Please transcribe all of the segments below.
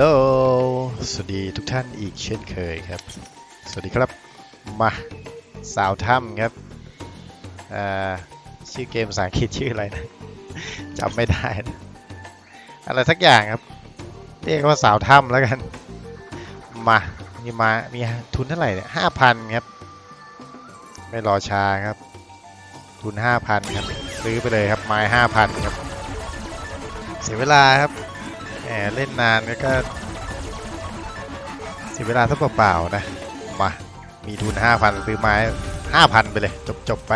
โลสวัสดีทุกท่านอีกเช่นเคยครับ สวัสดีครับ มาสาวถ้ำครับ ชื่อเกมภาษาอังกฤษชื่ออะไรนะจำไม่ได้นะอะไรสักอย่างครับ เรียกว่าสาวถ้ำแล้วกัน มา มีมา มีทุนเท่าไหร่เนี่ยห้าพันครับ ไม่รอช้าครับ ทุนห้าพันครับ ซื้อไปเลยครับ ไม้ห้าพันครับ เสียเวลาครับ แหมเล่นนานแล้วก็เสียเวลาซะเปล่าๆนะ มา มีทุน 5,000 ซื้อไม้ 5,000 ไปเลยจบจบ ๆ ไป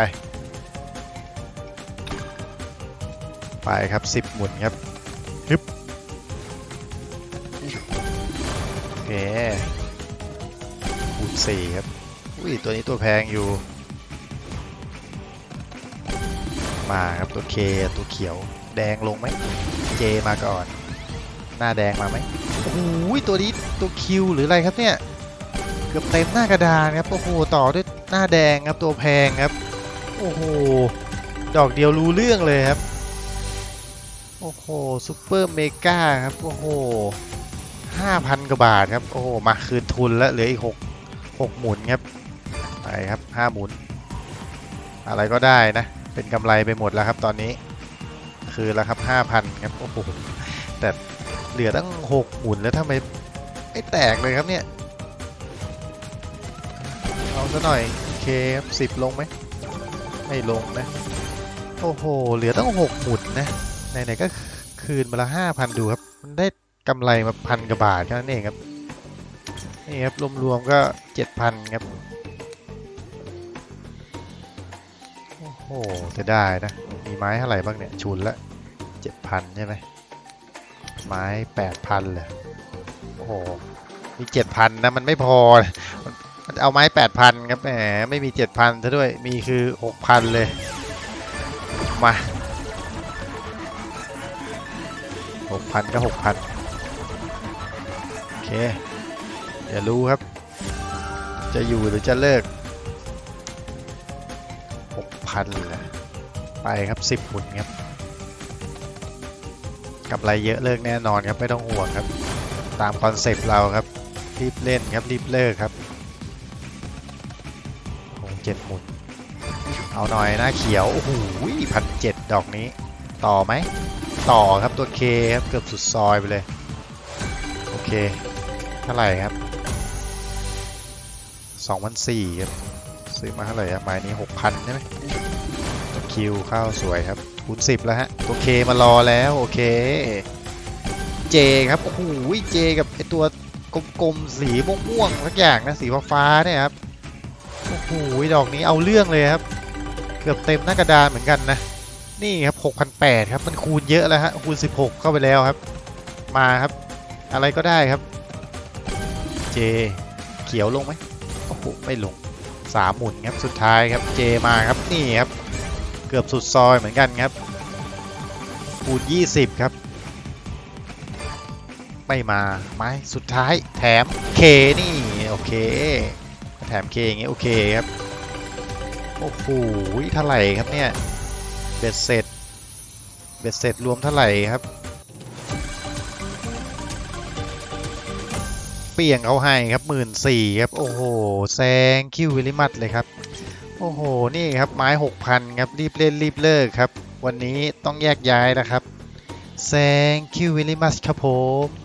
ไปครับ 10 หมุนครับฮึบโอเคคูณ4ครับ อุ้ย ตัวนี้ตัวแพงอยู่ มาครับ ตัวเคตัวเขียวแดงลงไหมเจมาก่อน หน้าแดงมาไหมโอ้โหตัวนี้ตัวคิวหรืออะไรครับเนี่ยเกือบเต็มหน้ากระดานครับโอ้โหต่อด้วยหน้าแดงครับตัวแพงครับโอ้โหดอกเดียวรู้เรื่องเลยครับโอ้โหซูเปอร์เมกาครับโอ้โหห้าพันกว่าบาทครับโอ้โหมาคืนทุนแล้วเหลืออีกหกหกหมุนครับไปครับห้าหมุน อะไรก็ได้นะเป็นกำไรไปหมดแล้วครับตอนนี้ คืนแล้วครับห้าพันครับโอ้โหแต่ เหลือตั้งหกหมุนแล้วทำไมไม่แตกเลยครับเนี่ย เอาซะหน่อยโอเคครับสิบลงไหมไม่ลงนะ โอ้โห เหลือตั้งหกหมุนนะไหนๆก็คืนมาละห้าพันดูครับ มันได้กำไรมาพันกว่าบาทแค่นั้นเองครับ นี่ครับรวมๆก็เจ็ดพันครับ โอ้โหจะได้นะ มีไม้เท่าไหร่บ้างเนี่ยชุนละเจ็ดพันใช่ไหม ไม้แปดพันเลยโอ้โหมีเจ็ดพันนะมันไม่พอ มันเอาไม้แปดพันครับแหมไม่มีเจ็ดพันซะด้วยมีคือหกพันเลย มาหกพันก็หกพันโอเคเดี๋ยวรู้ครับ จะอยู่หรือจะเลิกหกพันเลยไปครับสิบหมุนครับ กำไรเยอะเลิกแน่นอนครับไม่ต้องห่วงครับ ตามคอนเซปต์เราครับรีบเล่นครับรีบเลิกครับคงเจ็ดหมุนเอาหน่อยหน้าเขียวโอ้โหพันเจ็ดดอกนี้ ต่อไหมต่อครับตัวเคครับเกือบสุดซอยไปเลยโอเคเท่าไหร่ครับสองพันสี่ครับซื้อมาเท่าไหร่ครับไม้นี้หกพันใช่ไหมคิวเข้าสวยครับ คูณสิบแล้วฮะตัวเคมารอแล้วโอเคเจครับโอ้โหเจกับไอตัวกลมๆสีม่วงๆสักอย่างนะสีฟ้าๆเนี่ยครับโอ้โหดอกนี้เอาเรื่องเลยครับ เกือบเต็มหน้ากระดานเหมือนกันนะ นี่ครับ6,800ครับมันคูณเยอะแล้วฮะคูณ 16 เข้าไปแล้วครับ มาครับ อะไรก็ได้ครับ เจเขียวลงไหมโอ้โหไม่ลงสามหมุนครับสุดท้ายครับเจมาครับนี่ครับ กือบสุดซอยเหมือนกันครับคูณ20 ครับ ไม่มาไม้สุดท้ายแถมเคนี่ โอเค แถมเคอย่างเงี้ยโอเคครับ โอ้โหเท่าไหร่ครับเนี่ย เบ็ดเสร็จ เบ็ดเสร็จรวมเท่าไหร่ครับ เปี่ยงเขาให้ครับหมื่นสี่ครับ โอ้โหแซงคิววิลิมัตเลยครับ โอ้โห นี่ครับไม้หกพันครับ รีบเล่นรีบเลิกครับ วันนี้ต้องแยกย้ายนะครับแซงคิววิลิมัสครับผม